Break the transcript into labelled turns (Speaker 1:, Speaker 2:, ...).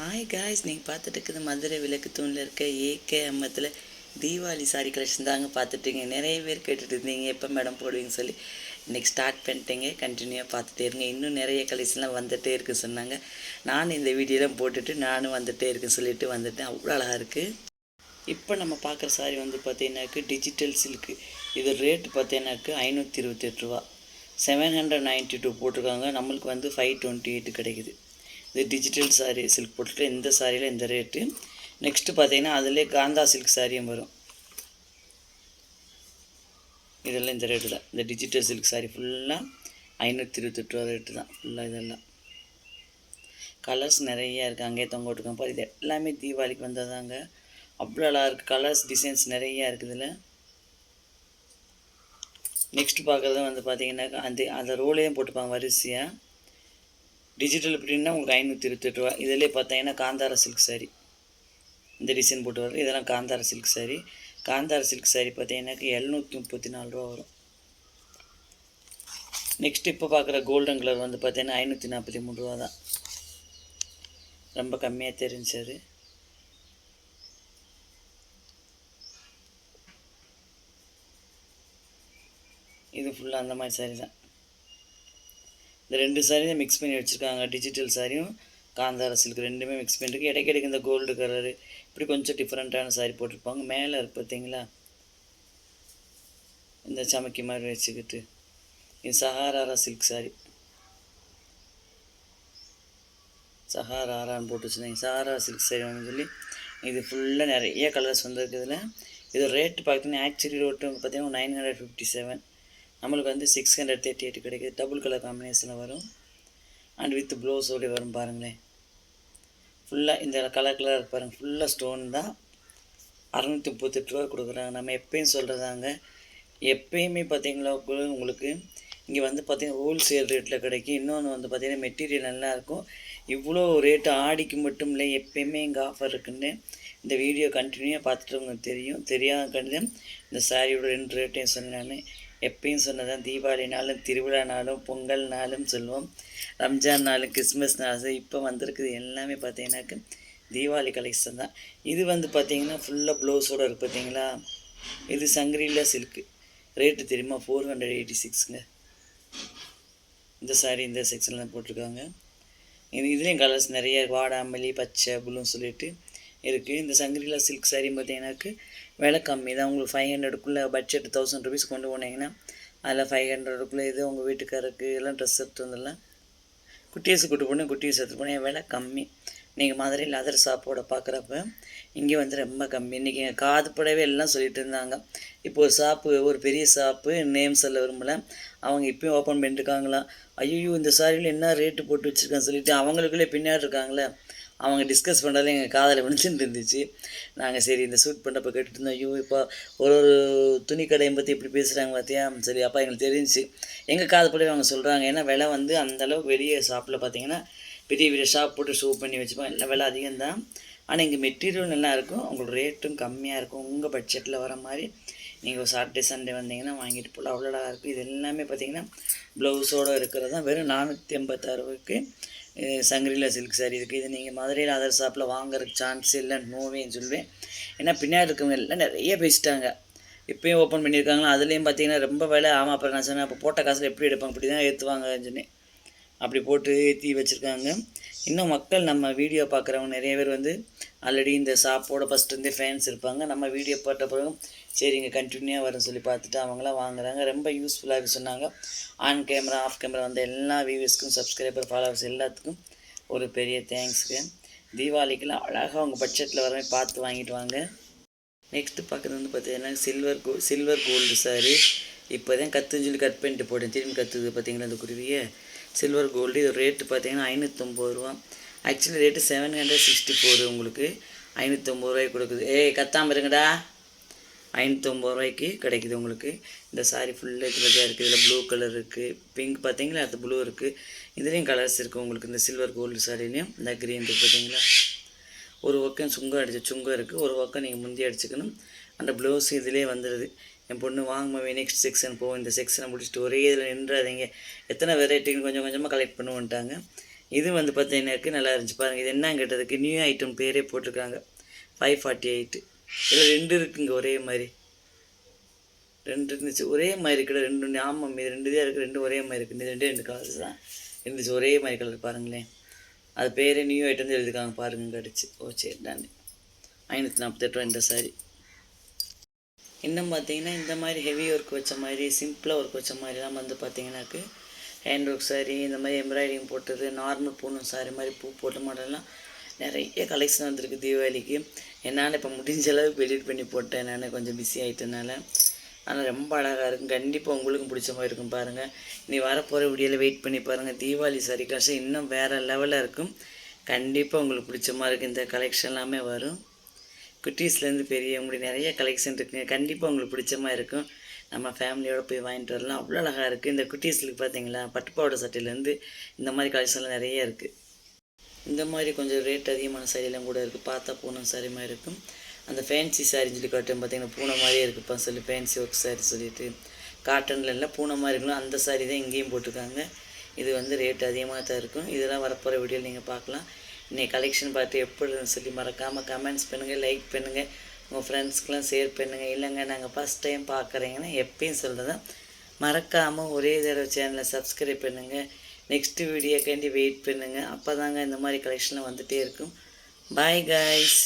Speaker 1: Hi guys நீங்கள் பார்த்துட்டு இருக்குது மதுரை விளக்கு தூணில் இருக்க ஏகே அம்மத்தில் தீபாவளி சாரி கலெக்ஷன் தாங்க பார்த்துட்டீங்க. நிறைய பேர் கேட்டுட்டு இருந்தீங்க எப்போ மேடம் போடுவீங்கன்னு சொல்லி. இன்றைக்கி ஸ்டார்ட் பண்ணிட்டீங்க கண்டினியூவாக பார்த்துட்டே இருங்க. இன்னும் நிறைய கலெக்ஷன்லாம் வந்துகிட்டே இருக்கு சொன்னாங்க. நானும் இந்த வீடியோலாம் போட்டுட்டு நானும் வந்துகிட்டே இருக்குன்னு சொல்லிட்டு வந்துட்டேன். அவ்வளோ அழகாக இருக்குது இப்போ நம்ம பார்க்குற சாரி வந்து பார்த்தீங்கன்னாக்கு டிஜிட்டல் சில்க்கு இது ரேட் பார்த்தீங்கன்னாக்கு ஐநூற்றி இருபத்தெட்டு ரூபா. செவன் ஹண்ட்ரட் நைன்ட்டி டூ போட்டிருக்காங்க. நம்மளுக்கு வந்து ஃபைவ் டுவெண்ட்டி எயிட் கிடைக்குது. இது டிஜிட்டல் சாரீ சில்க் போட்டுட்டு இந்த சாரியில் இந்த ரேட்டு நெக்ஸ்ட்டு பார்த்தீங்கன்னா அதிலே காந்தா சில்க் சாரியும் வரும். இதெல்லாம் இந்த ரேட்டு தான். இந்த டிஜிட்டல் சில்க் சாரி ஃபுல்லாக ஐநூற்றி இருபத்தெட்டு ரூபா ரேட்டு தான். ஃபுல்லாக இதெல்லாம். கலர்ஸ் நிறையா இருக்குது அங்கேயே தொங்க விட்டுருக்கோம். பாரு இது எல்லாமே தீபாவளிக்கு வந்ததாங்க. அவ்வளோ அழகாக இருக்குது கலர்ஸ் டிசைன்ஸ் நிறையா இருக்குது இதில். நெக்ஸ்ட் பார்க்குறது வந்து பார்த்தீங்கன்னாக்கா அந்த அந்த ரோலையும் போட்டுப்பாங்க வரிசையாக டிஜிட்டல் பிரிண்ட்னா உங்களுக்கு ஐநூற்றி இருபத்தெட்டு ரூபா. இதிலே பார்த்தீங்கன்னா காந்தார சில்க் சாரீ இந்த டிசைன் போட்டு வருது இதெல்லாம் காந்தார சில்க் சாரீ காந்தார சில்க் சாரீ பார்த்தீங்கன்னாக்கா எழுநூற்றி முப்பத்தி நாலு ரூபா வரும். நெக்ஸ்ட் இப்போ பார்க்குற கோல்டன் கலர் வந்து பார்த்தீங்கன்னா ஐநூற்றி நாற்பத்தி மூணு ரூபா தான். ரொம்ப கம்மியாக தெரிஞ்சு அது. இது ஃபுல்லாக அந்த மாதிரி சாரி தான். இந்த ரெண்டு சாரியும் மிக்ஸ் பண்ணி வச்சுருக்காங்க. டிஜிட்டல் சாரியும் காந்தார சில்க் ரெண்டுமே மிக்ஸ் பண்ணிருக்கு. இடைக்கிடைக்கு இந்த கோல்டு கலரு இப்படி கொஞ்சம் டிஃப்ரெண்ட்டான சாரி போட்டிருப்பாங்க. மேலே இருக்கு பார்த்தீங்களா இந்த சமைக்கி மாதிரி வச்சுக்கிட்டு. இது சஹாராரா சில்க் சாரி சஹாராரான்னு போட்டு வச்சுருந்தீங்க சஹாரா சில்க் சாரி வந்து சொல்லி இது ஃபுல்லாக நிறைய கலர்ஸ் வந்துருக்கு இதில் இது ரேட்டு பார்த்தீங்கன்னா ஆக்சுவலி ரோட்டு பார்த்தீங்கன்னா நைன் ஹண்ட்ரட் ஃபிஃப்டி செவன் நம்மளுக்கு வந்து சிக்ஸ் ஹண்ட்ரட் தேர்ட்டி எயிட் கிடைக்குது. டபுள் கலர் காம்பினேஷனில் வரும். அண்ட் வித் ப்ளவுஸோடு வரும் பாருங்களேன். ஃபுல்லாக இந்த கலர் கலர் பாருங்கள் ஃபுல்லாக ஸ்டோன் தான். அறநூற்றி முப்பத்தெட்டு ரூபா கொடுக்குறாங்க. நம்ம எப்பயும் சொல்கிறதாங்க எப்பயுமே பார்த்தீங்களா உங்களுக்கு இங்கே வந்து பார்த்திங்கன்னா ஹோல்சேல் ரேட்டில் கிடைக்கும். இன்னொன்று வந்து பார்த்திங்கன்னா மெட்டீரியல் நல்லாயிருக்கும் இவ்வளோ ரேட்டு ஆடிக்கு மட்டும் இல்லை எப்பயுமே இங்கே ஆஃபர் இருக்குன்னு இந்த வீடியோ கண்டினியூவாக பார்த்துட்டு உங்களுக்கு தெரியும். தெரியாத கண்டிப்பாக இந்த சாரியோட ரெண்டு ரேட்டையும் சொன்னேன் எப்பயும் சொன்னதான் தீபாவளி நாளும் திருவிழா நாளும் பொங்கல் நாளும் சொல்லுவோம் ரம்ஜான் நாளும் கிறிஸ்மஸ் நாளும் இப்போ வந்திருக்குது எல்லாமே பார்த்தீங்கன்னாக்க தீபாவளி கலெக்ஷன் தான். இது வந்து பார்த்தீங்கன்னா ஃபுல்லாக ப்ளவுஸோடு இருக்குது பார்த்தீங்களா இது சங்கரிலா சில்க்கு ரேட்டு தெரியுமா? ஃபோர் ஹண்ட்ரட் எயிட்டி சிக்ஸுங்க இந்த சாரீ இந்த செக்ஷனில் போட்டிருக்காங்க. இது இதுலேயும் கலர்ஸ் நிறைய வாடாமல்லி பச்சை புல்லுன்னு சொல்லிட்டு இருக்குது இந்த சங்கரிலா சில்க் சாரீ பார்த்தீங்கன்னாக்கு விலை கம்மி தான். உங்களுக்கு ஃபைவ் ஹண்ட்ரடுக்குள்ளே பட்ஜெட் தௌசண்ட் ருபீஸ் கொண்டு போனீங்கன்னா அதில் ஃபைவ் ஹண்ட்ரடுக்குள்ளே இது உங்கள் வீட்டுக்காரருக்கு எல்லாம் ட்ரெஸ் எடுத்து வந்துடலாம். குட்டீஸ் கூட்டு போனால் குட்டீஸ் எடுத்து போனால் விலை கம்மி. நீங்கள் மதுரையில் அதர் சாப்போட பார்க்குறப்ப இங்கே வந்து ரொம்ப கம்மி. இன்றைக்கி எங்கள் காது படவே எல்லாம் சொல்லிட்டு இருந்தாங்க. இப்போ ஒரு ஷாப்பு ஒரு பெரிய ஷாப்பு நேம் சொல்ல விரும்பல. அவங்க இப்பயும் ஓப்பன் பண்ணிட்டுருக்காங்களாம் ஐயோ இந்த சாரியில் என்ன ரேட்டு போட்டு வச்சுருக்கான்னு சொல்லிட்டு அவங்களுக்குள்ளே பின்னாடி இருக்காங்களே. அவங்க டிஸ்கஸ் பண்ணுறதுல எங்கள் காதில் விழுந்துட்டு இருந்துச்சு. நாங்கள் சரி இந்த சூட் பண்ணுறப்ப கேட்டுட்டு இருந்தோம். ஐயோ இப்போ ஒரு ஒரு துணி கடையை பற்றி இப்படி பேசுகிறாங்க பார்த்தியா சரி அப்பா எங்களுக்கு தெரிஞ்சு எங்கள் காது படி அவங்க சொல்கிறாங்க ஏன்னா விலை வந்து அந்தளவுக்கு வெளியே ஷாப்பில் பார்த்தீங்கன்னா பெரிய பெரிய ஷாப் போட்டு ஷூ பண்ணி வச்சுப்போம். எல்லாம் விலை அதிகம் தான் ஆனால் இங்கே மெட்டீரியல் நல்லா இருக்கும். உங்களுக்கு ரேட்டும் கம்மியாக இருக்கும். உங்கள் பட்ஜெட்டில் வர மாதிரி நீங்கள் ஒரு சாட்டர்டே சண்டே வந்தீங்கன்னா வாங்கிட்டு போகலாம் அவ்வளோ அழகாக இருக்கும். இது எல்லாமே பார்த்தீங்கன்னா ப்ளவுஸோடு இருக்கிறது தான். வெறும் நானூற்றி ஐம்பத்தாறு ரூபாய்க்கு சங்கரியில் சில்க் சாரி இருக்குது இது நீங்கள் மதுரையில் அதர் ஷாப்பில் வாங்குறதுக்கு சான்ஸ் இல்லை நோவேன்னு சொல்லுவேன். ஏன்னா பின்னாடி இருக்கவங்க எல்லாம் நிறைய பேசிட்டாங்க. இப்போயும் ஓப்பன் பண்ணியிருக்காங்களா? அதுலேயும் பார்த்தீங்கன்னா ரொம்ப வேலை. ஆமாம் அப்புறம் நான் சொன்னேன் அப்போ போட்ட காசில் எப்படி எடுப்பாங்க? இப்படி தான் ஏற்றுவாங்கன்னு சொன்னேன். அப்படி போட்டு ஏற்றி வச்சுருக்காங்க. இன்னும் மக்கள் நம்ம வீடியோ பார்க்குறவங்க நிறைய பேர் வந்து ஆல்ரெடி இந்த சாப்போட ஃபஸ்ட்டு இருந்தே ஃபேன்ஸ் இருப்பாங்க. நம்ம வீடியோ போட்ட பிறகு சரி இங்கே கண்டினியூவாக வரும்னு சொல்லி பார்த்துட்டு அவங்களாம் வாங்குறாங்க. ரொம்ப யூஸ்ஃபுல்லாக சொன்னாங்க. ஆன் கேமரா ஆஃப் கேமரா வந்த எல்லா வியூவர்ஸ்க்கும் சப்ஸ்கிரைபர் ஃபாலோவர்ஸ் எல்லாத்துக்கும் ஒரு பெரிய தேங்க்ஸுங்க தீபாவளிக்கெல்லாம் அழகாக அவங்க பட்ஜெட்டில் வரவே பார்த்து வாங்கிட்டு வாங்க. நெக்ஸ்ட்டு பக்கத்தில் வந்து பார்த்தீங்கன்னா silver go silver gold sari இப்போ தான் கத்துன்னு சொல்லி கட் பண்ணிட்டு போட்டேன். திரும்பி கற்றுது பார்த்தீங்களா அந்த குருவியை? சில்வர் கோல்டு இது ரேட்டு பார்த்தீங்கன்னா ஐநூற்றொம்பது ரூபா. Actually rate seven hundred sixty four உங்களுக்கு ஐநூற்றொம்பது ரூபாய்க்கு கொடுக்குது. ஏய் கத்தாமல் இருங்கடா. ஐநூற்றொம்பது ரூபாய்க்கு கிடைக்குது உங்களுக்கு. இந்த சாரீ ஃபுல்லாக இதில் இருக்குது இதில் ப்ளூ கலர் இருக்குது பிங்க் பார்த்தீங்களா அது ப்ளூ இருக்குது இதுலேயும் கலர்ஸ் இருக்குது உங்களுக்கு. இந்த சில்வர் கோல்டு சாரிலையும் இந்த க்ரீன் இருக்குது பார்த்தீங்களா ஒரு பக்கம் சுங்கம் அடிச்சு சுங்கம் இருக்குது ஒரு பக்கம் நீங்கள் முந்தி அடிச்சுக்கணும். அந்த ப்ளவுஸ் இதிலே வந்துடுது என் பொண்ணு வாங்குமே நெக்ஸ்ட் செக்ஷன் போகும் இந்த செக்ஷனை முடிச்சுட்டு ஒரே இதில் நின்றாதீங்க. எத்தனை வெரைட்டின்னு கொஞ்சம் கொஞ்சமாக கலெக்ட் பண்ணுவோன்ட்டாங்க. இது வந்து பார்த்தீங்கன்னாக்கு நல்லா இருந்துச்சு. பாருங்கள் இது என்ன கேட்டதுக்கு நியூ ஐட்டம் பேரே போட்டிருக்காங்க. ஃபைவ் ஃபார்ட்டி எயிட்டு இதில் ரெண்டு இருக்குங்க ஒரே மாதிரி. ரெண்டு இருந்துச்சு. ஒரே மாதிரி கூட ரெண்டு ஆமாம் இது ரெண்டு தான் இருக்குது ரெண்டு ஒரே மாதிரி இருக்குது இது ரெண்டே ரெண்டு கலர்ஸ் தான். இருந்துச்சு ஒரே மாதிரி கலர் பாருங்களேன். அது பேரே நியூ ஐட்டம் எழுதிருக்காங்க பாருங்க கடிச்சு. ஓ சரி தானே ஐநூற்றி நாற்பத்தெட்டு ரூபா இந்த சாரி இன்னும் பார்த்தீங்கன்னா இந்த மாதிரி ஹெவி ஒர்க் வச்ச மாதிரி சிம்பிளாக ஒர்க் வச்ச மாதிரிலாம் வந்து பார்த்தீங்கன்னாக்கு ஹேண்ட் ஒர்க் சாரி இந்த மாதிரி எம்ப்ராய்டிங் போட்டது நார்மல் பூணும் சாரி மாதிரி பூ போட்ட மாடல்லாம் நிறைய கலெக்ஷன் வந்திருக்கு தீபாவளிக்கு. என்னால் இப்போ முடிஞ்ச அளவுக்கு எடிட் பண்ணி போட்டேன் நான் கொஞ்சம் பிஸி ஆகிட்டனால ஆனால் ரொம்ப அழகாக இருக்கும். கண்டிப்பாக உங்களுக்கும் பிடிச்ச மாதிரி இருக்கும் பாருங்கள் நீ வரப்போகிற வீடியோவில் வெயிட் பண்ணி பாருங்கள் தீபாவளி சரி கலெக்ஷன் இன்னும் வேறு லெவலில் இருக்கும். கண்டிப்பாக உங்களுக்கு பிடிச்ச மாதிரி இருக்கும். இந்த கலெக்ஷன் எல்லாமே வரும். குட்டீஸ்லேருந்து பெரியவங்க நிறைய கலெக்ஷன் இருக்குங்க. கண்டிப்பாக உங்களுக்கு பிடிச்ச மாதிரி இருக்கும். நம்ம ஃபேமிலியோடு போய் வாங்கிட்டு வரலாம். அவ்வளோ அழகாக இருக்குது இந்த குட்டீஸ்லுக்கு பார்த்தீங்களா பட்டுப்பாவோட சட்டையிலேருந்து இந்த மாதிரி கலெக்ஷன்லாம் நிறைய இருக்குது இந்த மாதிரி கொஞ்சம் ரேட் அதிகமான சாரியெல்லாம் கூட இருக்குது பார்த்தா பூனம் சாரி மாதிரி இருக்கும். அந்த ஃபேன்சி சாரின்னு சொல்லி காட்டும் பார்த்தீங்கன்னா பூனை மாதிரியே இருக்குப்பா. சொல்லி ஃபேன்சி ஒர்க் சாரி சொல்லிட்டு. காட்டனில் எல்லாம் பூனை மாதிரி இருக்கணும் அந்த சாரி தான் இங்கேயும் போட்டிருக்காங்க. இது வந்து ரேட் அதிகமாக தான் இருக்கும். இதெல்லாம் வரப்போகிற வீடியோவில் நீங்கள் பார்க்கலாம். இன்னைக்கு கலெக்ஷன் பார்த்து எப்படி இருந்துன்னு சொல்லி மறக்காமல் கமெண்ட்ஸ் பண்ணுங்கள் லைக் பண்ணுங்கள் உங்கள் ஃப்ரெண்ட்ஸ்க்கெலாம் ஷேர் பண்ணுங்கள் இல்லைங்க நாங்கள் ஃபஸ்ட் டைம் பார்க்குறீங்கன்னா எப்பயும் சொல்கிறது மறக்காமல் ஒரே தடவை சேனலை சப்ஸ்கிரைப் பண்ணுங்கள் நெக்ஸ்ட் வீடியோக்காண்டி வெயிட் பண்ணுங்கள் அப்போ தாங்க இந்த மாதிரி கலெக்ஷன்லாம் வந்துகிட்டே இருக்கும். Bye guys